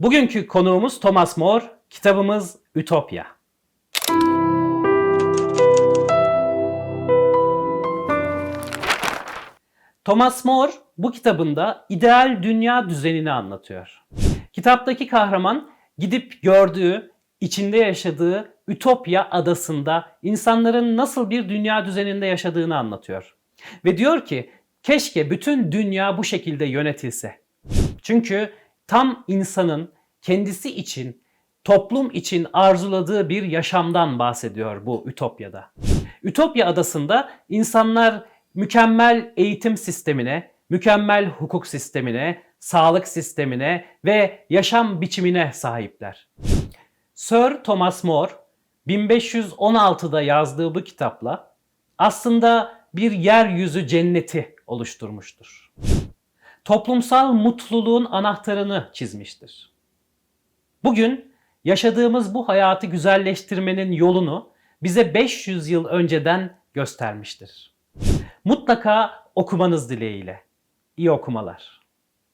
Bugünkü konuğumuz Thomas More, kitabımız Ütopya. Thomas More bu kitabında ideal dünya düzenini anlatıyor. Kitaptaki kahraman gidip gördüğü, içinde yaşadığı Ütopya adasında insanların nasıl bir dünya düzeninde yaşadığını anlatıyor. Ve diyor ki keşke bütün dünya bu şekilde yönetilse. Çünkü tam insanın kendisi için, toplum için arzuladığı bir yaşamdan bahsediyor bu Ütopya'da. Ütopya adasında insanlar mükemmel eğitim sistemine, mükemmel hukuk sistemine, sağlık sistemine ve yaşam biçimine sahipler. Sir Thomas More 1516'da yazdığı bu kitapla aslında bir yeryüzü cenneti oluşturmuştur. Toplumsal mutluluğun anahtarını çizmiştir. Bugün yaşadığımız bu hayatı güzelleştirmenin yolunu bize 500 yıl önceden göstermiştir. Mutlaka okumanız dileğiyle. İyi okumalar.